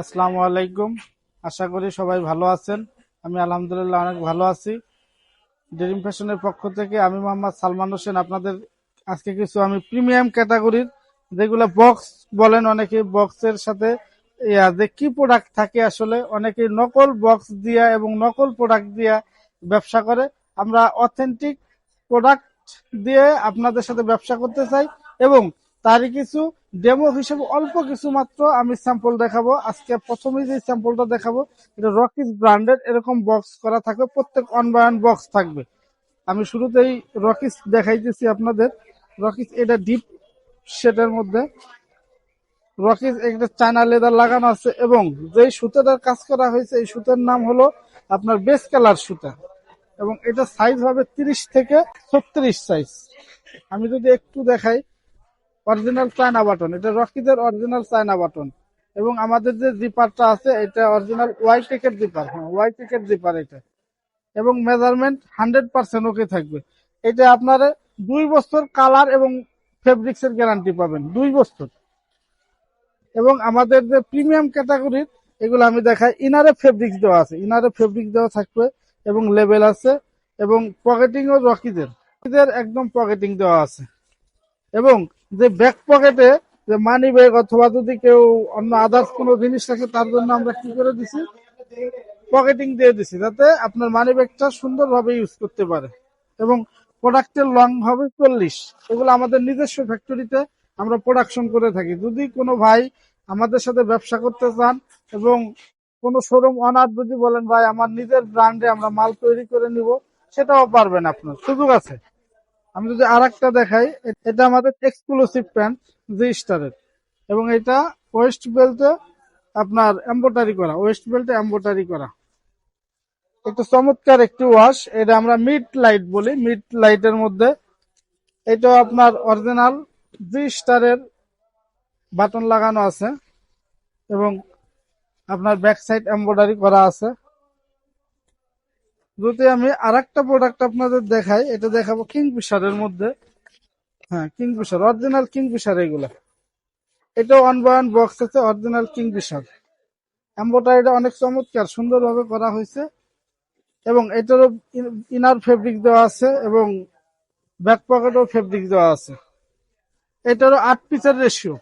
আসসালামু আলাইকুম। আশা করি সবাই ভালো আছেন। আমি আলহামদুলিল্লাহ অনেক ভালো আছি। ড্রিম ফ্যাশনের পক্ষ থেকে আমি মোহাম্মদ সালমান হোসেন। আপনাদের আজকে কিছু আমি প্রিমিয়াম ক্যাটাগরির যেগুলো বক্স বলেন অনেকে বক্সের সাথে ইয়া, যে কি প্রোডাক্ট থাকে আসলে অনেকে নকল বক্স দিয়া এবং নকল প্রোডাক্ট দিয়া ব্যবসা করে। আমরা অথেন্টিক প্রোডাক্ট দিয়ে আপনাদের সাথে ব্যবসা করতে চাই এবং তারই কিছু ডেমো হিসেবে অল্প কিছু মাত্র আমি স্যাম্পল দেখাবো। আজকে প্রথমে যে স্যাম্পলটা দেখাবো, এটা রকিস ব্র্যান্ডের এরকম বক্স করা থাকবে, প্রত্যেক অন বক্স থাকবে। আমি শুরুতেই রকিস দেখাইতেছি আপনাদের। রকিস এটা ডিপ শেডের মধ্যে। রকিস একটা চায়না লেদার লাগানো আছে এবং যেই সুতাটার কাজ করা হয়েছে, এই সুতার নাম হলো আপনার বেস কালার সুতা। এবং এটা সাইজ হবে তিরিশ থেকে ছত্রিশ সাইজ আমি যদি একটু দেখাই অরিজিনাল চায়না বাটন এটা রকিদের অরিজিনাল চায়না বাটন এবং আমাদের যে জিপারটা আছে, এটা অরিজিনাল ওয়াই টেকের জিপার হ্যাঁ ওয়াই টেকের জিপার এটা। এবং মেজারমেন্ট হান্ড্রেড পার্সেন্ট ওকে থাকবে। এটা আপনার দুই বছর কালার এবং ফেব্রিক্স এর গ্যারান্টি পাবেন, দুই বছর। এবং আমাদের যে প্রিমিয়াম ক্যাটাগরির এগুলো আমি দেখাই ইনারে ফেব্রিক্স দেওয়া আছে ইনারে ফেব্রিক দেওয়া থাকবে এবং লেবেল আছে, এবং পকেটিং ও রকিদের রকিদের একদম পকেটিং দেওয়া আছে। এবং যে ব্যাক পকেটে যে মানি ব্যাগ অথবা যদি কেউ অন্য আদার্স কোনো জিনিস থাকে, তার জন্য আমরা কি করে দিছি? পকেটিং দিয়ে দিছি, যাতে আপনার মানি ব্যাগটা সুন্দরভাবে ইউজ করতে পারে। এবং প্রোডাক্টের লং হবে চল্লিশ। এগুলো আমাদের নিজস্ব ফ্যাক্টরিতে আমরা প্রোডাকশন করে থাকি। যদি কোনো ভাই আমাদের সাথে ব্যবসা করতে চান এবং কোনো শোরুম অনার যদি বলেন, ভাই, আমার নিজের ব্র্যান্ডে আমরা মাল তৈরি করে নিব, সেটাও পারবেন আপনার। সুযোগ আছে। আমি যদি আর দেখাই এটা আমাদের এক্সক্লুসিভ প্যান্ট জি স্টারের এবং এটা ওয়েস্ট বেল্টে আপনার এম্বোটারি করা ওয়েস্ট বেল্টে এম্বোটারি করা। একটু চমৎকার একটি ওয়াশ এটা আমরা মিড লাইট বলি। মিড লাইটের মধ্যে এটা আপনার অরিজিনাল জি স্টারের বাটন লাগানো আছে। এবং আপনার ব্যাক সাইড এম্বোটারি করা আছে। যদি আমি আর একটা প্রোডাক্ট আপনাদের দেখাই, এটা দেখাবো কিংফিশারের মধ্যে। হ্যাঁ কিংফিশার অরিজিনাল কিংফিশার এগুলা। এটা ওয়ান বাই ওয়ান বক্স আছে অরিজিনাল কিংফিশার এম্বোটারিটা অনেক চমৎকার, সুন্দরভাবে করা হয়েছে। এবং এটারও ইনার ফেব্রিক দেওয়া আছে এবং ব্যাক পকেটও ফেব্রিক দেওয়া আছে। এটারও আট পিসের রেশিও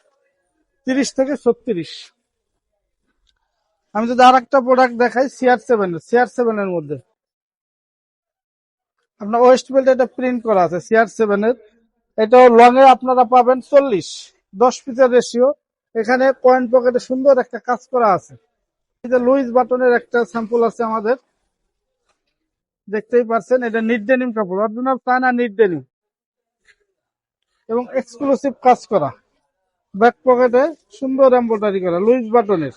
তিরিশ থেকে ছত্রিশ। আমি যদি আর একটা প্রোডাক্ট দেখাই সিআর সেভেন সিআর সেভেন এর মধ্যে। আপনার ওয়েস্ট বেল্ট এটা প্রিন্ট করা আছে সিআর সেভেন এর। এটাও লং এ আপনারা পাবেন চল্লিশ, দশ পিসের রেশিও এখানে পয়েন্ট পকেটে সুন্দর একটা কাজ করা আছে। লুইস বাটনের একটা স্যাম্পল আছে আমাদের। দেখতেই পাচ্ছেন, এটা নিট ডেনিম কাপড় অরিজিনাল চায়না নিট ডেনিম এবং এক্সক্লুসিভ কাজ করা। ব্যাক পকেটে সুন্দর এম্ব্রয়ডারি করা লুইস বাটনের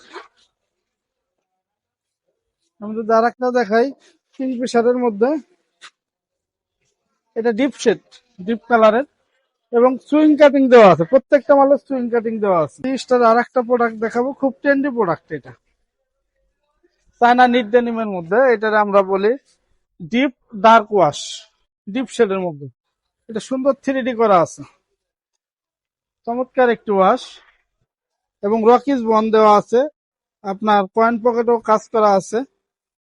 আমি যদি আর একটা দেখাই কিংফিশারের মধ্যে। এটা ডিপ শেড ডিপ কালারের এবং সুইং কাটিং দেওয়া আছে, প্রত্যেকটা মালে সুইং কাটিং দেওয়া আছে। তিরিশটার আর একটা প্রোডাক্ট দেখাবো, খুব ট্রেন্ডি প্রোডাক্ট এটা। চায়না নিট ডেনিমের মধ্যে, এটার আমরা বলি ডিপ ডার্ক ওয়াশ ডিপ শেডের মধ্যে। এটা সুন্দর থ্রি করা আছে। চমৎকার একটি ওয়াশ এবং রকিজ বন দেওয়া আছে। আপনার পয়েন্ট পকেটও কাজ করা আছে।